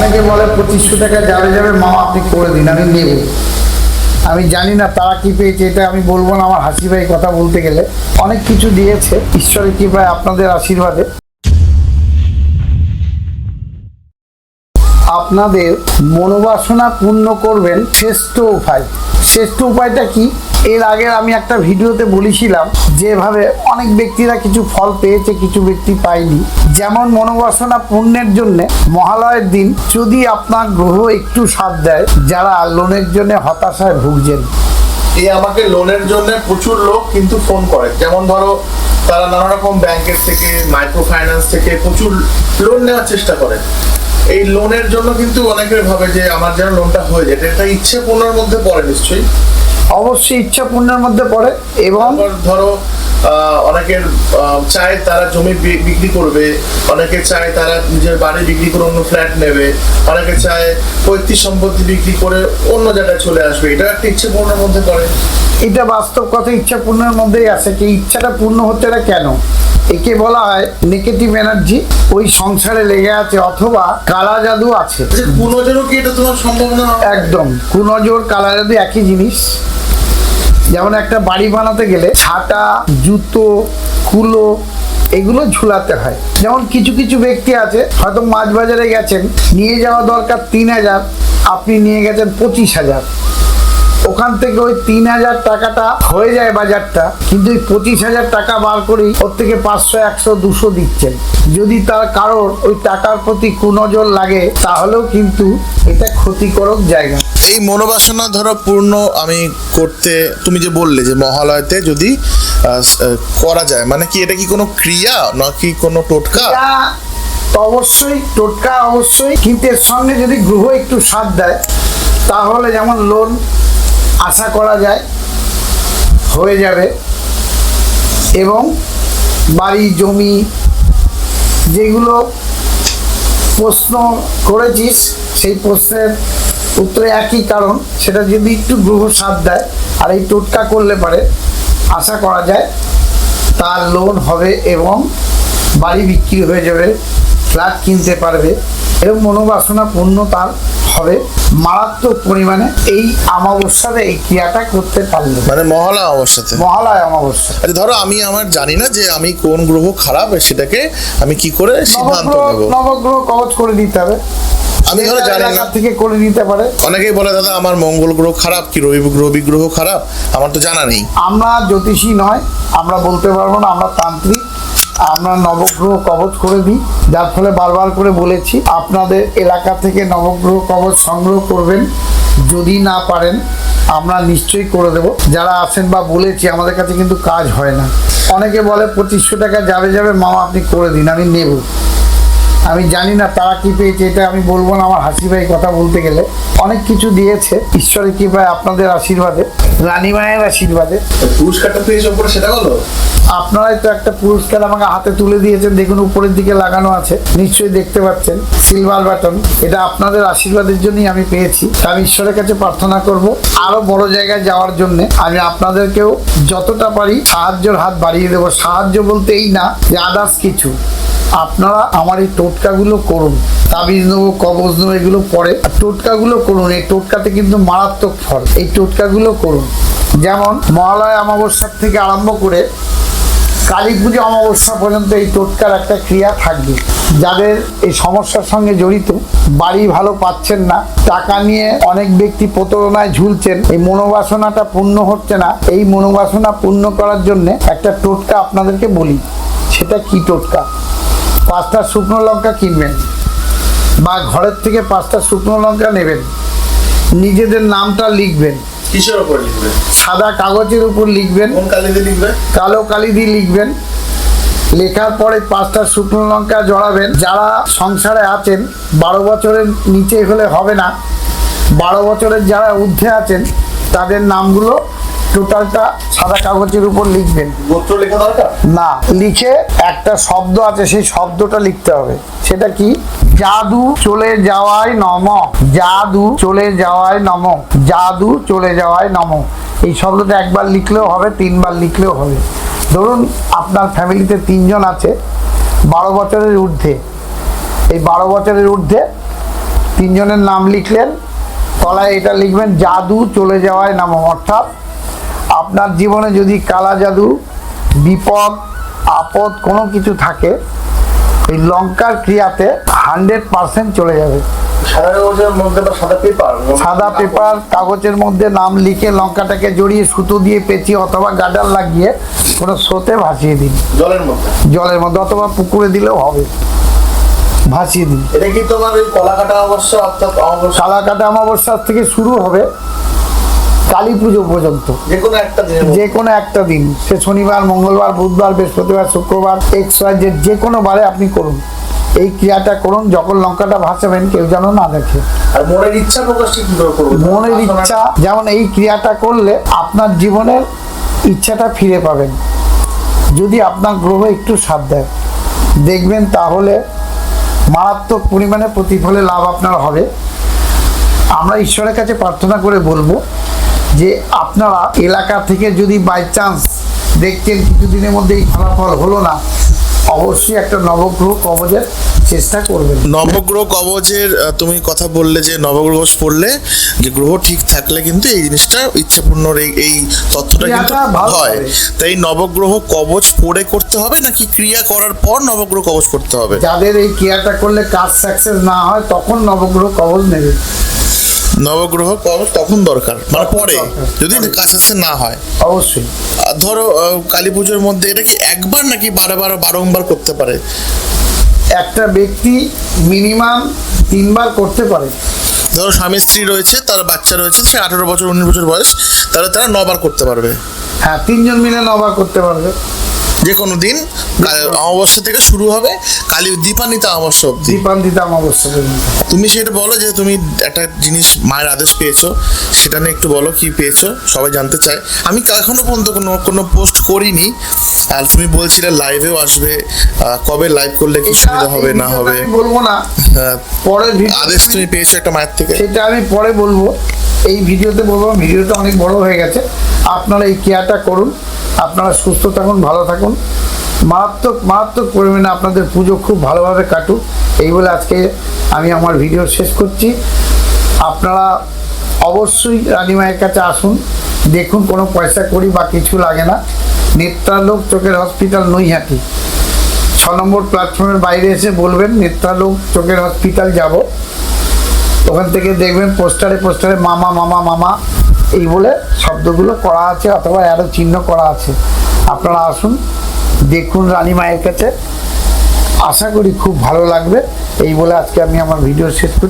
অনেকে বলে পঁচিশশো টাকা যাবে যাবে মা আপনি করে দিন, আমি নেব। আমি জানি না তারা কি পেয়েছে, এটা আমি বলব না, আমার হাসি ভাই কথা বলতে গেলে। অনেক কিছু দিয়েছে, ঈশ্বরের কৃপায় আপনাদের আশীর্বাদে। আপনাদের মনোবাসনা পূর্ণ করবেন শ্রেষ্ঠ উপায়। শ্রেষ্ঠ উপায়টা কি? এর আগে আমি একটা ভিডিওতে বলেছিলাম যেভাবে অনেক ব্যক্তিরা কিছু ফল পেয়েছে, কিছু ব্যক্তি পায়নি। যেমন মনোবাসনা পূর্ণের জন্য মহালয়ের দিন যদি আপনার গ্রহ একটু সাথ দেয়, যারা লোনের জন্য হতাশায় ভুগছেন। এই আমাকে লোনের জন্য প্রচুর লোক কিন্তু ফোন করে। যেমন ধরো, তারা নানা রকম ব্যাংকের থেকে মাইক্রো ফাইন্যান্স থেকে প্রচুর লোন নেওয়ার চেষ্টা করে। এই লোনের জন্য কিন্তু অনেকের ভাবে যে আমার যেন লোনটা হয়ে যায়। এটা ইচ্ছে পূর্ণের মধ্যে পড়ে নিশ্চয়ই। অবশ্যই ইচ্ছা পূর্ণের মধ্যে পড়ে এবং ধরো অনেকের চায় তারা জমি বিক্রি করবে অনেকে চায় তারা নিজের বাড়ি বিক্রি করে অন্য ফ্ল্যাট নেবে অনেকে চায় পৈতৃক সম্পত্তি বিক্রি করে অন্য জায়গায় চলে আসবে। এটা একটা ইচ্ছে পূর্ণের মধ্যে পড়ে। এটা বাস্তব কথা ইচ্ছা পূর্ণের মধ্যেই আছে। কি ইচ্ছাটা পূর্ণ না কেন? একে বলা হয় নেগেটিভ এনার্জি ওই সংসারে লেগে আছে অথবা কালা জাদু আছে। যে কি এটা তোমার সম্ভাবনা? একদম। কুনজর কালা জাদু একই জিনিস। যেমন একটা বাড়ি বানাতে গেলে ছাটা জুতো কুলো এগুলো ঝুলাতে হয়। যেমন কিছু কিছু ব্যক্তি আছে হয়তো মাছ বাজারে গেছেন নিয়ে যাওয়া দরকার তিন হাজার আপনি নিয়ে গেছেন পঁচিশ হাজার। ওখান থেকে ওই তিন হাজার টাকাটা হয়ে যায় বাজারটা কিন্তু ওই পঁচিশ হাজার টাকা বার করেই ওর থেকে পাঁচশো একশো দুশো দিচ্ছেন। যদি তার কারোর ওই টাকার প্রতি কুনজর লাগে তাহলেও কিন্তু এটা ক্ষতিকারক জায়গা। এই মনোবাসনা ধরো পূর্ণ আমি করতে তুমি যে বললে যে মহালয়তে যদি করা যায় মানে কি এটা কি কোনো ক্রিয়া নাকি কোনো টোটকা? অবশ্যই টোটকা অবশ্যই কিন্তু এর সঙ্গে যদি গ্রহ একটু সাথ দেয় তাহলে যেমন লোন আশা করা যায়, হয়ে যাবে। এবং বাড়ি, জমি, যেগুলো প্রশ্ন করেছিস, সেই প্রশ্নের উত্তরে একই কারণ, সেটা যদি একটু গ্রহ সাথ দেয়, আর এই টোটকা করলে পারে, আশা করা যায় তার লোন হবে এবং বাড়ি বিক্রি হয়ে যাবে, ফ্ল্যাট কিনতে পারবে। এবং মনোবাসনা পূর্ণ তার হবে মারাত্মক পরিমাণে এই অমাবস্যাতে এই ক্রিয়াটা করতে পারলে। মানে মহালয়া অবস্থাতে মহালয় অমাবস্যা। আচ্ছা ধরো আমি আমার জানি না যে আমি কোন গ্রহ খারাপ সেটাকে আমি কি করে সিদ্ধান্ত নেব? নবগ্রহ কবচ করে দিতে হবে। আমি ধরো জানি না। থেকে করে নিতে পারে। অনেকেই বলে দাদা আমার মঙ্গল গ্রহ খারাপ কি রবি গ্রহ বিগ্রহ খারাপ? আমার তো জানা নেই। আমরা জ্যোতিষী নয় আমরা বলতে পারব না আমরা তান্ত্রিক। আমরা নবগ্রহ কবচ করে দিই। যার ফলে বারবার করে বলেছি, আপনাদের এলাকা থেকে নবগ্রহ কবচ সংগ্রহ করবেন। যদি না পারেন, আমরা নিশ্চয়ই করে দেব। যারা আসেন বা বলেছি, আমাদের কাছে কিন্তু কাজ হয় না। অনেকে বলে, পঁচিশশো টাকা যাবে যাবে, মামা আপনি করে দিন, আমি নেব। আমি জানি না তারা কি পেয়েছে এটা আমি বলব না আমার হাসি ভাই কথা বলতে গেলে। অনেক কিছু দিয়েছে ঈশ্বরের কৃপায় আপনাদের আশীর্বাদে রানী মায়ের আশীর্বাদে। পুরস্কারটা পেয়েছে উপরে সেটা বলো আপনারাই তো একটা পুরস্কার আমাকে হাতে তুলে দিয়েছেন দেখুন উপরের দিকে লাগানো আছে নিশ্চয়ই দেখতে পাচ্ছেন সিলভার বাটন এটা আপনাদের আশীর্বাদের জন্যই আমি পেয়েছি। আমি ঈশ্বরের কাছে প্রার্থনা করব আরও বড় জায়গায় যাওয়ার জন্য আমি আপনাদেরকেও যতটা পারি সাহায্যের হাত বাড়িয়ে দেবো। সাহায্য বলতে এই না যে আদার্স কিছু। আপনারা আমার এই টোটকাগুলো করুন। তাবিজ নেব, কবজ নেব, এগুলো পরে। টোটকাগুলো করুন, এই টোটকাতে কিন্তু মারাত্মক ফল। এই টোটকাগুলো করুন। যেমন মহালয় অমাবস্যার থেকে আরম্ভ করে কালী পুজো অমাবস্যা পর্যন্ত এই টোটকার একটা ক্রিয়া থাকবে। যাদের এই সমস্যার সঙ্গে জড়িত, বাড়ি ভালো পাচ্ছেন না, টাকা নিয়ে অনেক ব্যক্তি প্রতারণায় ঝুলছেন, এই মনোবাসনাটা পূর্ণ হচ্ছে না, এই মনোবাসনা পূর্ণ করার জন্য একটা টোটকা আপনাদেরকে বলি। সেটা কি টোটকা? পাঁচটা শুকনো লঙ্কা কিনবেন বা ঘরের থেকে পাঁচটা শুকনো লঙ্কা নেবেন। নিজেদের নামটা লিখবেন। কিসের উপর লিখবে সাদা কাগজের উপর লিখবেন। কোন কালিতে লিখবে কালো কালি দিয়ে লিখবেন। লেখার পরে পাঁচটা শুকনো লঙ্কা জড়াবেন। যারা সংসারে আছেন বারো বছরের নিচে হলে হবে না। বারো বছরের যারা ঊর্ধ্বে আছেন তাদের নামগুলো টোটালটা সাদা কাগজের উপর লিখবেন। গোত্র লেখা দরকার? না লিখে একটা শব্দ আছে সেই শব্দটা লিখতে হবে। সেটা কি? জাদু চলে যাওয়ায় নম জাদু চলে যাওয়ায় নম জাদু চলে যাওয়ায় নম। এই শব্দটা একবার লিখলেও হবে তিনবার লিখলেও হবে। ধরুন আপনার ফ্যামিলিতে তিনজন আছে বারো বছরের ঊর্ধ্বে। এই বারো বছরের ঊর্ধ্বে তিনজনের নাম লিখলেন তলায় এটা লিখবেন জাদু চলে যাওয়ায় নাম অর্থাৎ আপনার জীবনে যদি কালা জাদু বিপদ আপদ কোনো কিছু থাকে এই লঙ্কার ক্রিয়াতে হান্ড্রেড পার্সেন্ট চলে যাবে। সাদা পেপার? সাদা পেপার কাগজের মধ্যে নাম লিখে লঙ্কাটাকে জড়িয়ে সুতো দিয়ে পেঁচিয়ে অথবা গাডার লাগিয়ে কোনো স্রোতে ভাসিয়ে দিন। জলের মধ্যে? জলের মধ্যে অথবা পুকুরে দিলেও হবে। ভাসিয়ে দিন। এটা কি তোমার ওই কলা কাটা অবশ্য কালাকাটা অমাবস্যার থেকে শুরু হবে। কালী পুজো পর্যন্ত। যে কোনো একটা দিনের যে কোনো একটা দিন। সে শনিবার মঙ্গলবার বুধবার বৃহস্পতিবার শুক্রবার এক্স ওয়াই জেড যে কোনো বারে আপনি করুন। এই ক্রিয়াটা করুন যখন লঙ্কাটা ভাসাবেন কেউ যেন না দেখে। আর মনের ইচ্ছা প্রকাশটি কি করে করব? মনের ইচ্ছা যেমন এই ক্রিয়াটা করলে আপনার জীবনের ইচ্ছাটা ফিরে পাবেন। যদি আপনার গ্রহ একটু সাথ দেয় দেখবেন তাহলে মারাত্মক পরিমাণে প্রতিফলে লাভ আপনার হবে। আমরা ঈশ্বরের কাছে প্রার্থনা করে বলব যে আপনারা এলাকা থেকে যদি বাই চান্স দেখছেন কিছুদিনের মধ্যে এই ফলাফল হলো না অবশ্যই একটা নবগ্রহ কবজের চেষ্টা করবেন। নবগ্রহ কবচের আহ, তুমি কথা বললে যে নবগ্রহ পড়লে যে গ্রহ ঠিক থাকলে কিন্তু এই জিনিসটা ইচ্ছাপূর্ণর এই এই তথ্যটা কিন্তু ভালো হয়। তাই নবগ্রহ কবচ পড়ে করতে হবে নাকি ক্রিয়া করার পর নবগ্রহ কবজ করতে হবে? যাদের এই ক্রিয়াটা করলে কাজ সাকসেস না হয় তখন নবগ্রহ কবজ নেবে। নবগ্রহ তখন দরকার মানে পরে। যদি কাছে না হয়। অবশ্যই। আর ধরো কালী পুজোর মধ্যে এটা কি একবার নাকি বারে বারে বারংবার করতে পারে? একটা ব্যক্তি মিনিমাম তিনবার করতে পারে। ধরো স্বামী স্ত্রী রয়েছে তার বাচ্চা রয়েছে সে আঠারো বছর উনিশ বছর বয়স তাহলে তারা নবার করতে পারবে। হ্যাঁ তিনজন মিলে নবার করতে পারবে। যে কোনো দিন অমাবস্যা থেকে শুরু হবে কালী দীপান্বিতা অমাবস্যা অব্দি দীপান্বিতা অমাবস্যা তুমি সেটা বলো যে তুমি একটা জিনিস মায়ের আদেশ পেয়েছ সেটা নিয়ে একটু বলো কি পেয়েছ সবাই জানতে চায়। আমি এখনও পর্যন্ত কোনো কোনো পোস্ট করিনি? আর তুমি বলছিলে লাইভেও আসবে কবে লাইভ করলে কি সুবিধা হবে না হবে? বলব না। পরে আদেশ তুমি পেয়েছ একটা মায়ের থেকে? সেটা আমি পরে বলব। এই ভিডিওতে বলব, ভিডিওটা অনেক বড় হয়ে গেছে। আপনারা এই কেয়ারটা করুন, আপনারা সুস্থ থাকুন, ভালো থাকুন। মারাত্মক মারাত্মক পরিমাণে আপনাদের পুজো খুব ভালোভাবে কাটুক। এই বলে আজকে আমি আমার ভিডিও শেষ করছি। আপনারা অবশ্যই রানিমায়ের কাছে আসুন, দেখুন কোনো পয়সা করি বা কিছু লাগে না। নেত্রালোক চোখের হসপিটাল নৈহাটি। ছ নম্বর প্ল্যাটফর্মের বাইরে এসে বলবেন, নেত্রালোক চোখের হসপিটাল যাব। ওখান থেকে দেখবেন পোস্টারে পোস্টারে মামা মামা মামা এই বলে শব্দগুলো করা আছে অথবা আরও চিহ্ন করা আছে। আপনারা আসুন, দেখুন রানী মায়ের কাছে। আশা করি খুব ভালো লাগবে। এই বলে আজকে আমি আমার ভিডিও শেষ করছি।